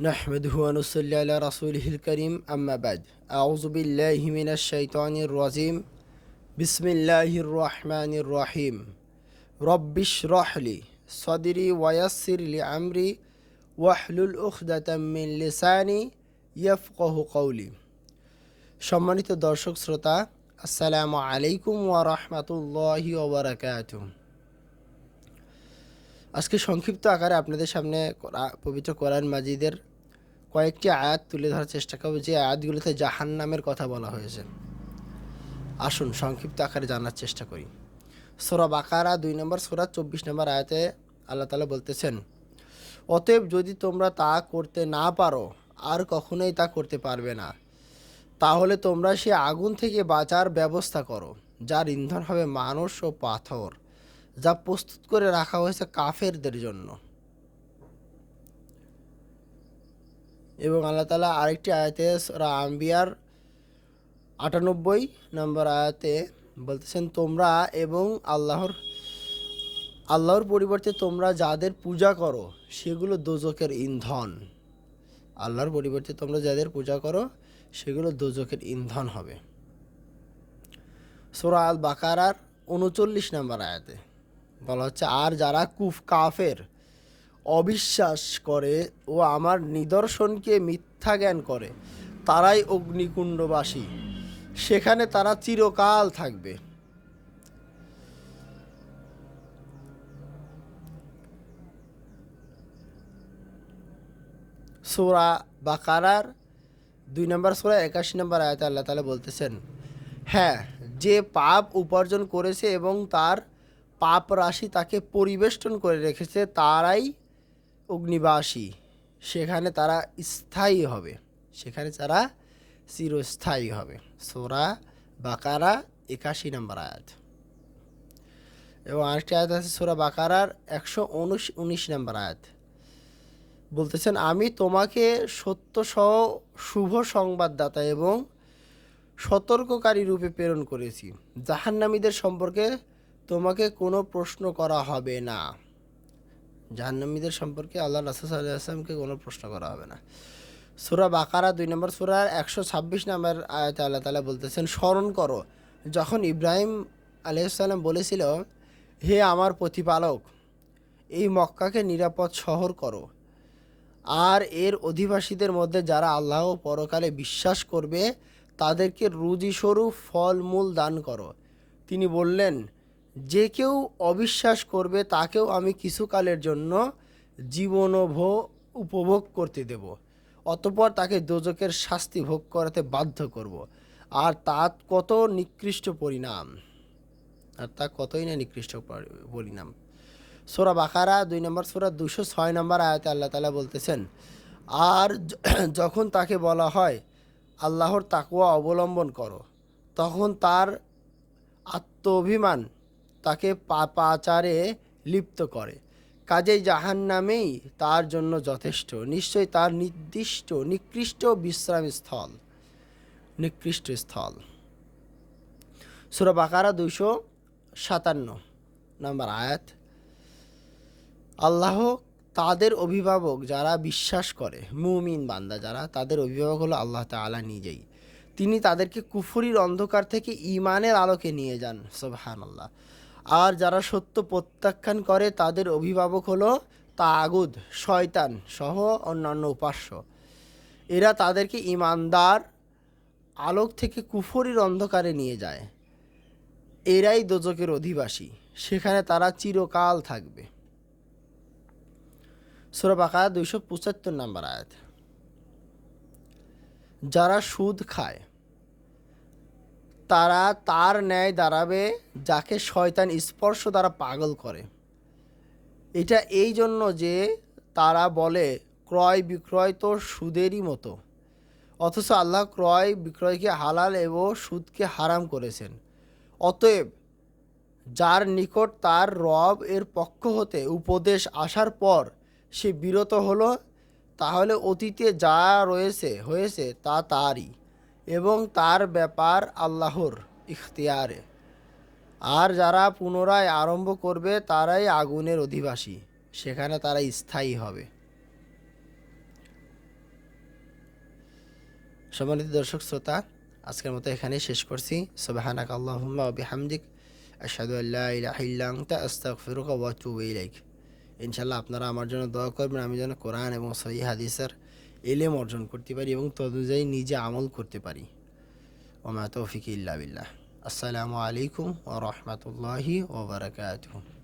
نحمده ونصلي على رسوله الكريم أما بعد أعوذ بالله من الشيطان الرجيم بسم الله الرحمن الرحيم رب اشرح لي صدري ويسر لي أمري واحلل عقدة من لساني يفقه قولي সম্মানিত দর্শক শ্রোতা আসসালামু আলাইকুম ওয়া রাহমাতুল্লাহি ওয়া বারাকাতুহু আজকে সংক্ষিপ্ত আকারে আপনাদের সামনে পবিত্র কোরআন মাজিদের কয়েকটি আয়াত তুলে ধরার চেষ্টা করব। যে আয়াতগুলোতে জাহান নামের কথা বলা হয়েছে। আসুন সংক্ষিপ্ত আকারে জানার চেষ্টা করি। সোরা বাকারা দুই নম্বর, সোরা চব্বিশ নম্বর আয়াতে আল্লাহ তালা বলতেছেন, অতএব যদি তোমরা তা করতে না পারো, আর কখনোই তা করতে পারবে না। তাহলে তোমরা সে আগুন থেকে বাঁচার ব্যবস্থা করো, যার ইন্ধন হবে মানুষ ও পাথর। যা প্রস্তুত করে রাখা হয়েছে কাফেরদের জন্য। এবং আল্লাহ তালা আরেকটি আয়াতে সূরা আম্বিয়ার আটানব্বই নম্বর আয়াতে বলতেছেন, তোমরা এবং আল্লাহর আল্লাহর পরিবর্তে তোমরা যাদের পূজা করো, সেগুলো দোজকের ইন্ধন। আল্লাহর পরিবর্তে তোমরা যাদের পূজা করো, সেগুলো দোজকের ইন্ধন হবে। সোরা আল বাকারার উনচল্লিশ নম্বর আয়াতে। বলা হচ্ছে, আর যারা কুফ, কাফের, অবিশ্বাস করে ও আমার নিদর্শনকে মিথ্যা জ্ঞান করে, তারাই অগ্নিকুণ্ডবাসী। সেখানে তারা চিরকাল থাকবে। সোরা বা কারার দুই নম্বর সোরা, একাশি নম্বর আয়াতে আল্লাহ তালা বলতেছেন হ্যাঁ যে পাপ উপার্জন করেছে এবং তার পাপ রাশি তাকে পরিবেষ্টন করে রেখেছে, তারাই অগ্নিবাসী। সেখানে তারা স্থায়ী হবে। সেখানে তারা চিরস্থায়ী হবে। সোরা বাকারা একাশি নম্বর আয়াত। এবং আরেকটি আয়াত আছে সোরা বাকারার একশো উনিশ নম্বর আয়াত। বলতেছেন, আমি তোমাকে সত্য সহ শুভ সংবাদদাতা এবং সতর্ককারী রূপে প্রেরণ করেছি। জাহান্নামীদের সম্পর্কে তোমাকে কোনো প্রশ্ন করা হবে না। জাহান্নামীদের সম্পর্কে আল্লাহ রাসুল আসলামকে কোনো প্রশ্ন করা হবে না। সুরা বাকারা দুই নম্বর সুরার একশো ছাব্বিশ নম্বর আয়তে আল্লাহ তালা বলতেছেন, স্মরণ করো, যখন ইব্রাহিম আলহিসাল্লাম বলেছিল, হে আমার প্রতিপালক, এই মক্কাকে নিরাপদ শহর করো। আর এর অধিবাসীদের মধ্যে যারা আল্লাহ পরকালে বিশ্বাস করবে, তাদেরকে রুজিস্বরূপ ফলমূল দান করো। তিনি বললেন যে কেউ অবিশ্বাস করবে, তাকেও আমি কিছুকালের জন্য জীবনভ উপভোগ করতে দেব। অতপর তাকে দোজকের শাস্তি ভোগ করাতে বাধ্য করব। আর তা কত নিকৃষ্ট পরিণাম। আর তা কতই না নিকৃষ্ট পরি- পরিণাম। সোরা বাকারা, দুই নম্বর সোরা দুশো ছয় নম্বর আয়াতে আল্লাহ তালা বলতেছেন, আর যখন তাকে বলা হয়, আল্লাহর তাকুয়া অবলম্বন করো, তখন তার আত্ম তাকে পা- পাচারে লিপ্ত করে। কাজেই জাহান নামেই তার জন্য যথেষ্ট। নিশ্চয়ই তার নির্দিষ্ট, নিকৃষ্ট বিশ্রাম স্থল। নিকৃষ্ট স্থল। সুরা বাকারা দুইশো সাতান্ন নম্বর আয়াত। আল্লাহ তাদের অভিভাবক যারা বিশ্বাস করে, মুমিন বান্দা যারা, তাদের অভিভাবক হলো আল্লাহ তাআলা নিজেই। তিনি তাদেরকে কুফুরির অন্ধকার থেকে ইমানের আলোকে নিয়ে যান সোবহান আল্লাহ আর যারা সত্য প্রত্যাখ্যান করে, তাদের অভিভাবক হলো তাগুদ, শয়তান সহ অন্যান্য উপাস্য। এরা তাদেরকে ইমানদার আলোক থেকে কুফরির অন্ধকারে নিয়ে যায়। এরাই দোজকের অধিবাসী। সেখানে তারা চিরকাল থাকবে। সুরা বাকা দুইশো পঁচাত্তর নাম্বার আয়াত। যারা সুদ খায় তারা তার ন্যায় দাঁড়াবে, যাকে শয়তান স্পর্শ দ্বারা পাগল করে। এটা এই জন্য যে তারা বলে, ক্রয় বিক্রয় তো সুদেরই মতো। অথচ আল্লাহ ক্রয় বিক্রয়কে হালাল এবং সুদকে হারাম করেছেন। অতএব যার নিকট তার রব এর পক্ষ হতে উপদেশ আসার পর সে বিরত হলো, তাহলে অতীতে যা রয়েছে, হয়েছে তা তারই। এবং তার ব্যাপার আল্লাহর ইখতিয়ারে। আর যারা পুনরায় আরম্ভ করবে, তারাই আগুনের অধিবাসী। সেখানে তারা স্থায়ী হবে। সম্মানিত দর্শক, শ্রোতা, আজকের মতো এখানেই শেষ করছি। সুবহানাক আল্লাহুম্মা বিহামদিক। আশহাদু আল্লা ইলাহা ইল্লা আনতা, আস্তাগফিরুকা ইলাইক। ইনশাআল্লাহ আপনারা আমার জন্য দোয়া করবেন, আমি যেন কোরআন এবং সহিহ হাদিসের এলেম অর্জন করতে পারি এবং তদনুযায়ী নিজে আমল করতে পারি। ওমা তৌফিক ইল্লা বিল্লাহ। আসসালামু আলাইকুম ওয়া রাহমাতুল্লাহি ওয়া বারাকাতুহু।